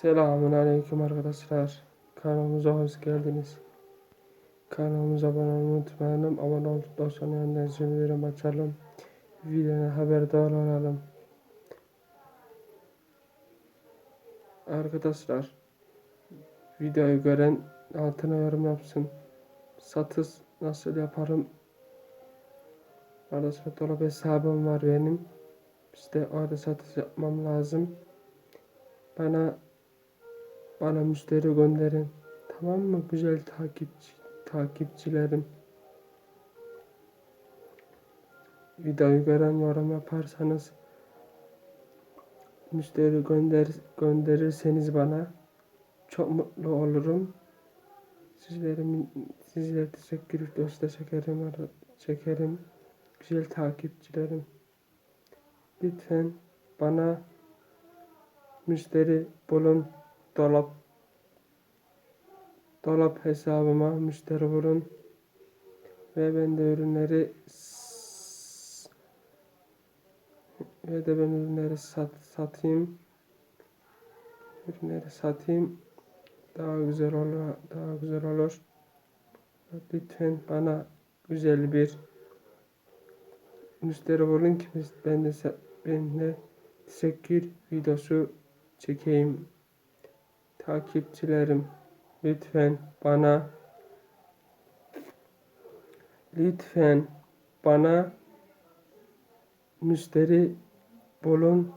Selamun Aleyküm arkadaşlar. Kanalımıza hoş geldiniz. Kanalımıza abone olmayı unutmayalım. Abone olduktan sonra yandan zilleri açalım. Videodan haberdar olalım. Arkadaşlar videoyu gören altına yorum yapsın. Satış nasıl yaparım? Arada dolap hesabım var benim. İşte orada satış yapmam lazım. Bana bana müşteri gönderin. Tamam mı güzel takipçi takipçilerim? Videoyu gören yorum yaparsanız müşteri gönder gönderirseniz bana çok mutlu olurum. Sizlerin sizlere teşekkür da çekerim çekerim. Güzel takipçilerim. Lütfen bana müşteri bulun dolap dolap hesabıma müşteri bulun ve ben de ürünleri ve de ben ürünleri sat, satayım. Ürünleri satayım. Daha güzel olur daha güzel olur. Lütfen bana güzel bir müşteri bulun ki ben de ben de teşekkür videosu çekeyim. Takipçilerim lütfen bana lütfen bana müşteri bulun.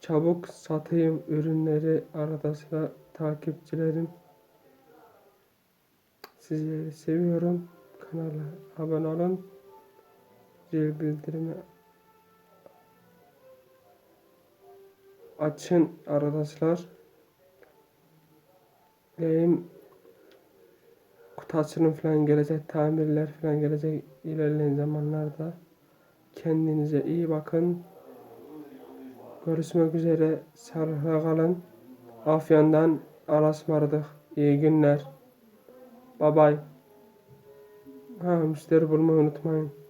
Çabuk satayım ürünleri arada sıra takipçilerim. Sizleri seviyorum. Kanala abone olun. Zil bildirimi açın arkadaşlar. Benim kutu falan gelecek, tamirler falan gelecek ilerleyen zamanlarda. Kendinize iyi bakın. Görüşmek üzere. Sağlıkla kalın. Afyon'dan alasmardık. İyi günler. Bye bye. Ha müşteri bulmayı unutmayın.